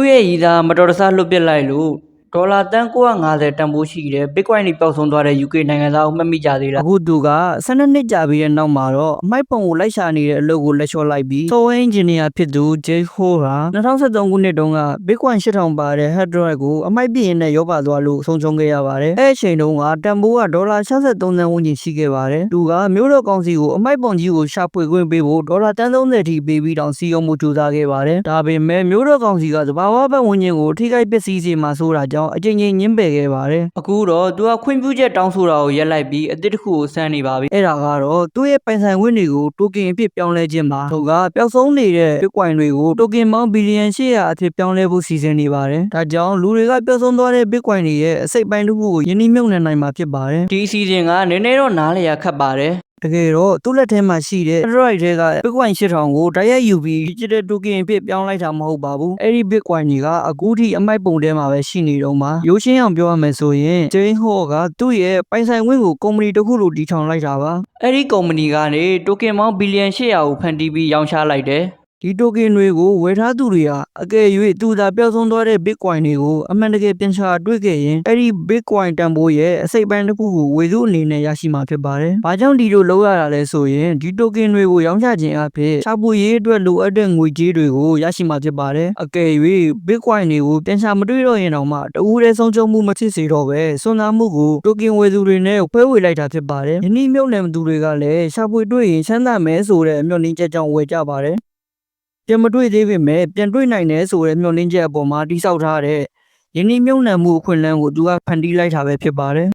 သူ့ရဲ့ရည်သားမတော်တဆလွတ်ပစ်လိုက်လို့ ဒေါ်လာတန်950တန်ဖိုးရှိတဲ့ Bitcoin တွေပျောက်ဆုံးသွားတဲ့ UK နိုင်ငံသားကိုမှတ်မိကြသေးလားအခုသူက12နှစ်ကြာပြီးတဲ့နောက်မှာတော့အမိုက်ပုံကိုလိုက်ရှာနေတဲ့အလုပ်ကိုလက်လျှော့လိုက်ပြီး Software Engineer ဖြစ်သူ Jay Ho ဟာ2013ခုနှစ်တုန်းက Bitcoin 8000ပါတဲ့ hard drive ကိုအမိုက်ပြင်းနဲ့ရောပါသွားလို့ဆုံးရှုံးခဲ့ရပါတယ်အဲ့အချိန်တုန်းကတန်ဖိုးကဒေါ်လာ63သန်းဝန်းကျင်ရှိခဲ့ပါတယ်သူကမျိုးတော်ကောင်စီကိုအမိုက်ပုံကြီးကိုရှာဖွေခွင့်ပေးဖို့ဒေါ်လာတန်း30ထိပေးပြီးတောင်စီယုံမှုကြိုးစားခဲ့ပါတယ်ဒါပေမဲ့မျိုးတော်ကောင်စီကသဘာဝပတ်ဝန်းကျင်ကိုထိခိုက်ပျက်စီးစေမှာဆိုတာကြောင့်အကြိမ်ကြိမ်ညှင်းပယ်ခဲ့ပါတယ်အခုတော့သူကခွင့်ပြုချက်တောင်းဆိုတာကိုရက်လိုက်ပြီးအသစ်တစ်ခုကိုစမ်းနေပါပြီအဲ့ဒါကတော့သူ့ရဲ့ပိုင်ဆိုင်ခွင့်တွေကိုတိုကင်အဖြစ်ပြောင်းလဲခြင်းပါသူကပျောက်ဆုံးနေတဲ့ Bitcoin တွေကိုတိုကင်ပေါင်းဘီလီယံ800အဖြစ်ပြောင်းလဲဖို့စီစဉ်နေပါတယ်ဒါကြောင့်လူတွေကပျောက်ဆုံးသွားတဲ့ Bitcoin တွေရဲ့အစိတ်ပိုင်းတစ်ခုကိုယင်းနှိမ့်မြုပ်နှံနိုင်မှာဖြစ်ပါတယ်ဒီအစီအစဉ်ကနည်းနည်းတော့နားလည်ရခက်ပါတယ် တကယ်တော့သူ့လက်ထဲမှာရှိတဲ့ Android ထဲက Bitcoin 8000ကိုတိုက်ရိုက်ယူပြီး Digital Token အဖြစ်ပြောင်းလိုက်တာမဟုတ်ပါဘူးအဲ့ဒီ Bitcoin တွေကအခုထိအမိုက်ပုံထဲမှာပဲရှိနေတော့မှာရိုးရှင်းအောင်ပြောရမယ်ဆိုရင် Jane Ho ကသူ့ရဲ့ပိုင်ဆိုင်ခွင့်ကိုကုမ္ပဏီတစ်ခုလိုတည်ထောင်လိုက်တာပါအဲ့ဒီကုမ္ပဏီကနေ Token ပေါင်းဘီလီယံ800ကိုဖန်တီးပြီးရောင်းချလိုက်တယ် ဒီတိုကင်တွေကိုဝယ်ထားသူတွေဟာအကယ်၍သူသာပျောက်ဆုံးသွားတဲ့ Bitcoin တွေကိုအမှန်တကယ်ပြန်ရှာတွေ့ခဲ့ရင်အဲ့ဒီ Bitcoin တန်ဖိုးရဲ့အစိတ်ပိုင်းတစ်ခုကိုဝယ်စုအနေနဲ့ရရှိမှာဖြစ်ပါတယ်။ဘာကြောင့်ဒီလိုလုပ်ရတာလဲဆိုရင်ဒီတိုကင်တွေကိုရောင်းချခြင်းအဖြစ်ရှာဖွေရေးအတွက်လိုအပ်တဲ့ငွေကြေးတွေကိုရရှိမှာဖြစ်ပါတယ်။အကယ်၍ Bitcoin တွေကိုပြန်ရှာမတွေ့တော့ရင်တော့မှတဦးတည်းဆုံးရှုံးမှုမဖြစ်စေတော့ပဲစွန့်စားမှုကိုတိုကင်ဝယ်သူတွေနဲ့ခွဲဝေလိုက်တာဖြစ်ပါတယ်။ယနေ့မြုပ်နှံသူတွေကလည်းရှာဖွေတွေ့ရင်ချမ်းသာမယ်ဆိုတဲ့အမျှော်လင့်ချက်ကြောင့်ဝယ်ကြပါတယ်။ ပြန်မတွေ့သေးပေမဲ့ပြန်တွေ့နိုင်တယ်ဆိုတဲ့မျှော်လင့်ချက်အပေါ်မှာတိဆောက်ထားတဲ့ယင်းနှမြုံနှံမှုအခွင့်အလမ်းကိုသူကဖန်တီးလိုက်တာပဲဖြစ်ပါတယ်